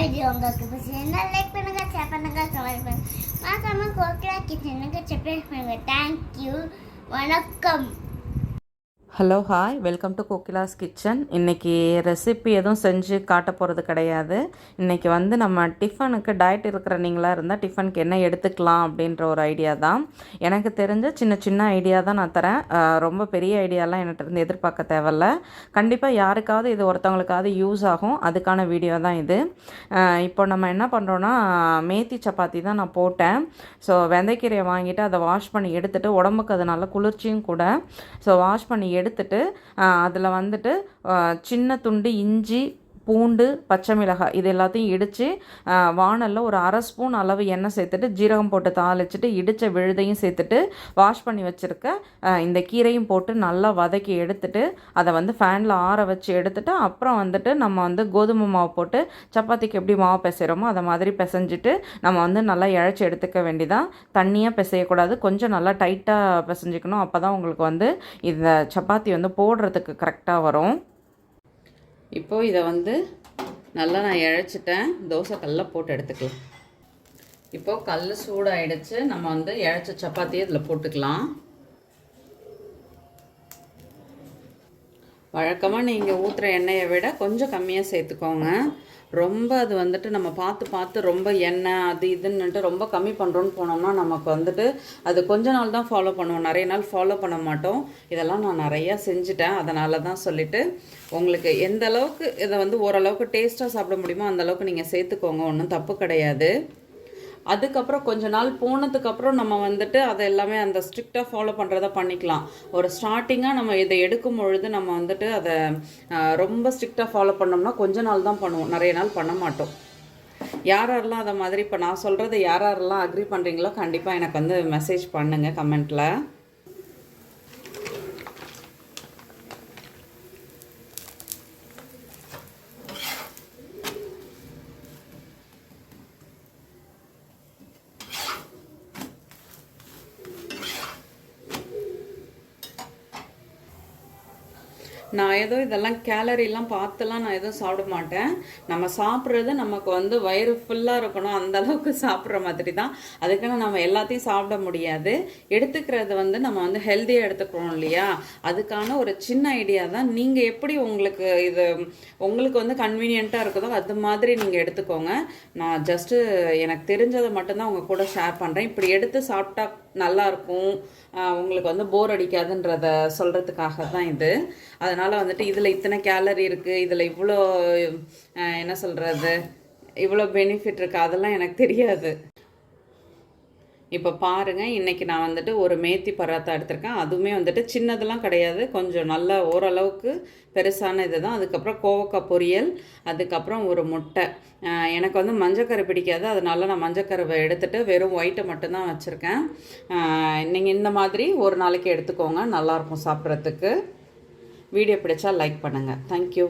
Video உங்களுக்கு பிடிச்சிருந்தா like பண்ணுங்கள் ஷேர் பண்ணுங்கள் கமெண்ட் பண்ணுங்கள் மறக்காம கோக்கிலா கிச்சனுக்கு சப்ஸ்கிரைப் பண்ணுங்கள் தேங்க்யூ வணக்கம். Hello hi welcome to Kokila's kitchen இன்றைக்கி ரெசிபி எதுவும் செஞ்சு காட்ட போகிறது கிடையாது. இன்றைக்கி வந்து நம்ம டிஃபனுக்கு டயட் இருக்கிற நீங்களாக இருந்தால் டிஃபனுக்கு என்ன எடுத்துக்கலாம் அப்படின்ற ஒரு ஐடியா தான். எனக்கு தெரிஞ்ச சின்ன சின்ன ஐடியா தான் நான் தரேன். ரொம்ப பெரிய ஐடியாலாம் என்கிட்ட இருந்து எதிர்பார்க்க தேவையில்ல. கண்டிப்பாக யாருக்காவது இது ஒருத்தவங்களுக்காவது யூஸ் ஆகும். அதுக்கான வீடியோ தான் இது. இப்போ நம்ம என்ன பண்ணுறோன்னா மேத்தி சப்பாத்தி தான் நான் போட்டேன். ஸோ வெந்தைக்கீரையை வாங்கிட்டு அதை வாஷ் பண்ணி எடுத்துட்டு உடம்புக்கு அது நல்ல குளிர்ச்சியும் கூட. ஸோ வாஷ் பண்ணி எடுத்துட்டு அதில் வந்துட்டு சின்ன துண்டு இஞ்சி பூண்டு பச்சை மிளகாய் இது எல்லாத்தையும் இடித்து வானலில் ஒரு அரை ஸ்பூன் அளவு எண்ணெய் சேர்த்துட்டு ஜீரகம் போட்டு தாளிச்சிட்டு இடித்த விழுதையும் சேர்த்துட்டு வாஷ் பண்ணி வச்சுருக்க இந்த கீரையும் போட்டு நல்லா வதக்கி எடுத்துட்டு அதை வந்து ஃபேனில் ஆற வச்சு எடுத்துட்டு அப்புறம் வந்துட்டு நம்ம வந்து கோதுமை மாவு போட்டு சப்பாத்திக்கு எப்படி மாவு பிசைகிறோமோ அதை மாதிரி பிசைஞ்சிட்டு நம்ம வந்து நல்லா இழைச்சி எடுத்துக்க வேண்டிதான் தண்ணியாக பிசையக்கூடாது கொஞ்சம் நல்லா டைட்டாக பிசைஞ்சிக்கணும் அப்போ தான் உங்களுக்கு வந்து இந்த சப்பாத்தி வந்து போடுறதுக்கு கரெக்டாக வரும். இப்போது இதை வந்து நல்லா நான் இழைச்சிட்டேன். தோசை கல்லில் போட்டு எடுத்துக்கலாம். இப்போது கல் சூடாயிடுச்சு. நம்ம வந்து இழைச்ச சப்பாத்தியை இதில் போட்டுக்கலாம். வழக்கமாக நீங்கள் ஊற்றுற எண்ணெயை விட கொஞ்சம் கம்மியாக சேர்த்துக்கோங்க. ரொம்ப அது வந்துட்டு நம்ம பார்த்து பார்த்து ரொம்ப எண்ணெய் அது இதுன்னுட்டு ரொம்ப கம்மி பண்ணுறோன்னு போனோம்னா நமக்கு வந்துட்டு அது கொஞ்ச நாள் தான் ஃபாலோ பண்ணுவோம். நிறைய நாள் ஃபாலோ பண்ண மாட்டோம். இதெல்லாம் நான் நிறையா செஞ்சுட்டேன். அதனால தான் சொல்லிட்டு உங்களுக்கு எந்த அளவுக்கு இதை வந்து ஓரளவுக்கு டேஸ்ட்டாக சாப்பிட முடியுமோ அந்த அளவுக்கு நீங்கள் சேர்த்துக்கோங்க. ஒன்றும் தப்பு கிடையாது. அதுக்கப்புறம் கொஞ்ச நாள் போனதுக்கப்புறம் நம்ம வந்துட்டு அதை எல்லாமே அந்த ஸ்ட்ரிக்டாக ஃபாலோ பண்ணுறத பண்ணிக்கலாம். ஒரு ஸ்டார்டிங்காக நம்ம இதை எடுக்கும் பொழுது நம்ம வந்துட்டு அதை ரொம்ப ஸ்ட்ரிக்டாக ஃபாலோ பண்ணோம்னா கொஞ்ச நாள் தான் பண்ணுவோம். நிறைய நாள் பண்ண மாட்டோம். யார் யாரெல்லாம் அதை மாதிரி இப்போ நான் சொல்கிறத யார் யாரெல்லாம் அக்ரி பண்ணுறீங்களோ கண்டிப்பாக எனக்கு வந்து மெசேஜ் பண்ணுங்கள் கமெண்ட்டில் நான் ஏதோ இதெல்லாம் கேலரிலாம் பார்த்துலாம் நான் எதுவும் சாப்பிட மாட்டேன். நம்ம சாப்பிட்றது நமக்கு வந்து வயிறு ஃபுல்லாக இருக்கணும். அந்த அளவுக்கு சாப்பிட்ற மாதிரி தான். அதுக்கான நம்ம எல்லாத்தையும் சாப்பிட முடியாது. எடுத்துக்கிறது வந்து நம்ம வந்து ஹெல்த்தியாக எடுத்துக்கிறோம் இல்லையா? அதுக்கான ஒரு சின்ன ஐடியா தான். நீங்கள் எப்படி உங்களுக்கு இது உங்களுக்கு வந்து கன்வீனியண்ட்டாக இருக்குதோ அது மாதிரி நீங்கள் எடுத்துக்கோங்க. நான் ஜஸ்ட்டு எனக்கு தெரிஞ்சதை மட்டும்தான் உங்கள் கூட ஷேர் பண்ணுறேன் இப்படி எடுத்து சாப்பிட்டா நல்லாயிருக்கும். உங்களுக்கு வந்து போர் அடிக்காதுன்றத சொல்கிறதுக்காக தான் இது. அதனால் வந்துட்டு இதில் இத்தனை கேலரி இருக்குது இதில் இவ்வளோ என்ன சொல்கிறது இவ்வளோ பெனிஃபிட் இருக்குது அதெல்லாம் எனக்கு தெரியாது. இப்போ பாருங்கள் இன்றைக்கி நான் வந்துட்டு ஒரு மேத்தி பராத்தா எடுத்திருக்கேன். அதுவுமே வந்துட்டு சின்னதெல்லாம் கிடையாது. கொஞ்சம் நல்ல ஓரளவுக்கு பெருசான இது தான் அதுக்கப்புறம் கோவக்காய் பொரியல் அதுக்கப்புறம் ஒரு முட்டை. எனக்கு வந்து மஞ்சக்கரை பிடிக்காது. அதனால நான் மஞ்சக்கருவை எடுத்துகிட்டு வெறும் ஒயிட்டை மட்டும்தான் வச்சுருக்கேன். நீங்கள் இந்த மாதிரி ஒரு நாளைக்கு எடுத்துக்கோங்க. நல்லாயிருக்கும் சாப்பிட்றதுக்கு. வீடியோ பிடிச்சா லைக் பண்ணுங்கள் தேங்க்யூ